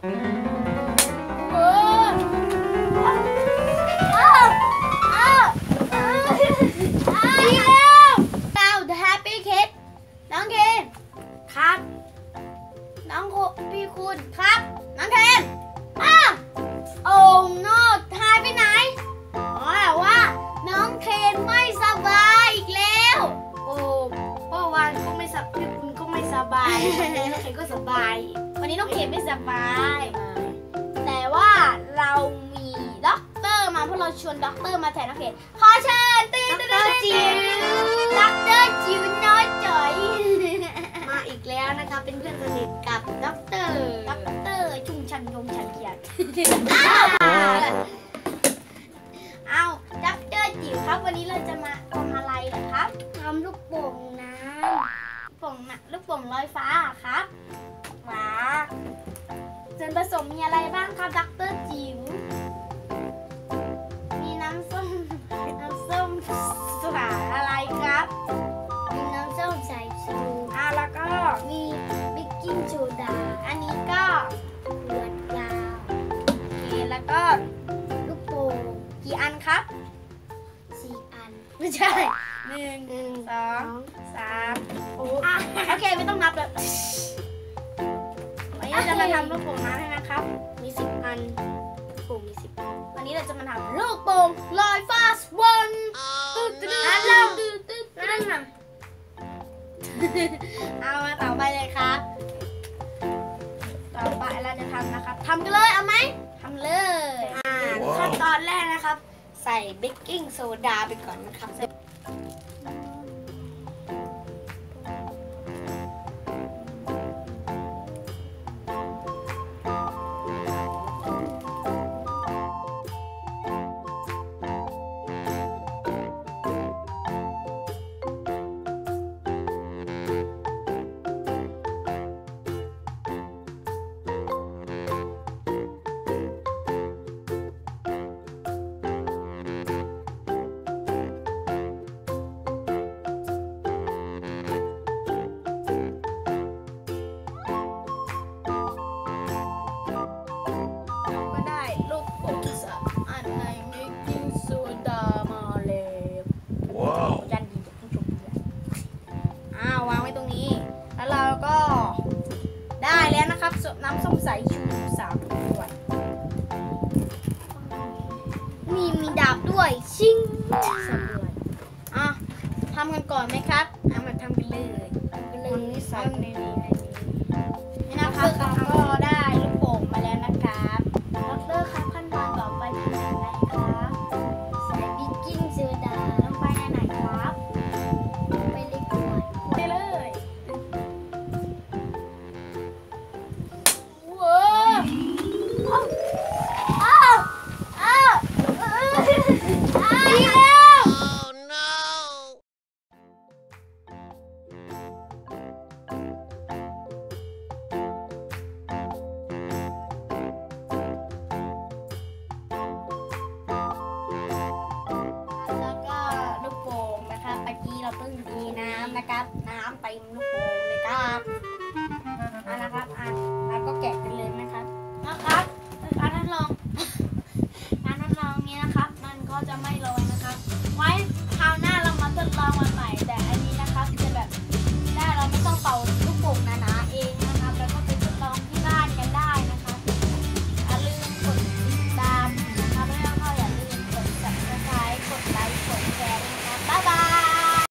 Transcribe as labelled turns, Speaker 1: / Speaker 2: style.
Speaker 1: น้องเคนครับ น้องพี่คุณครับ น้องเคนอ้าโอ้โนหายไปไหนอ๋อแต่ว่า น้องเคนไม่สบายอีกแล้ว โอ้เมื่อวานก็ไม่สบพี่คุณก็ไม่สบายวันนี้น้องเคนก็สบาย วันนี้น้องเคนไม่สบาย แต่ว่าเรามีด็อกเตอร์มาเพราะเราชวนด็อกเตอร์มาแทนน้องเคนขอเชิญตีนด็อกเตอร์จิ๋วด็อกเตอร์จิ๋วน้อยจ๋อย
Speaker 2: มาอีกแล้วนะคะเป็นเพื่อนสนิทกับด็อกเตอร์
Speaker 1: ด็อกเตอร์ชุ่มชันยงชันเขียนเอาด็อกเตอร์จิ๋วครับวันนี้เราจะมาทำอะไรเหรอครับ
Speaker 2: ทำลูกโป่งน้
Speaker 1: โป่งน่ะลูกโป่งลอยฟ้าเหรอครับว้าส่ วนผสมมีอะไรบ้างครับด็อกเตอร์จิ๋วมีน้ำส้ม น้ำส้มสาอะไรครับำ
Speaker 2: มีน้ำส้มสายชู
Speaker 1: อ่าแล้วก็
Speaker 2: มีเบกกิ้งโซดา
Speaker 1: อันนี้ก็
Speaker 2: ขวดยาว
Speaker 1: โอเคแล้วก็
Speaker 2: ลูกโป่ง
Speaker 1: กี่อันครับ
Speaker 2: สี่อัน
Speaker 1: ไม่ใช่หนึ่ง
Speaker 2: หนึ่ง
Speaker 1: สองสาม
Speaker 2: โอ้
Speaker 1: อะโอเค ไม่ต้องนับเลย วันนี้เราจะมาทำลูกโป่งน้ำให้นะครับ
Speaker 2: มีสิบอันลูกโป่งมีสิบอัน
Speaker 1: วันนี้เราจะมาทำลูกโป่งลอยฟ้าสวันตึ๊ดตึ๊ดอะเริ่มตึ๊ดตึ๊ดนั่นน่ะเอามาต่อไปเลยครับ ต่อไปเราจะทำนะครับทำกันเลยเอาไหมทำเลย
Speaker 2: อ่าขั้นตอนแรกนะครับ ใส่เบกกิ้งโซดาไปก่อนนะครับ
Speaker 1: ครับสน้ำส้มสายชูสามขวด
Speaker 2: มีมีดาบด้วยชิง
Speaker 1: สามขวดอะทำกันก่อนไหมครับเอามาทำกันเลย
Speaker 2: ไปเลยใส่ในนี้ในนี้
Speaker 1: นี่ นะครับ น้ำเต็
Speaker 2: มลูกโป่
Speaker 1: งเลยครับ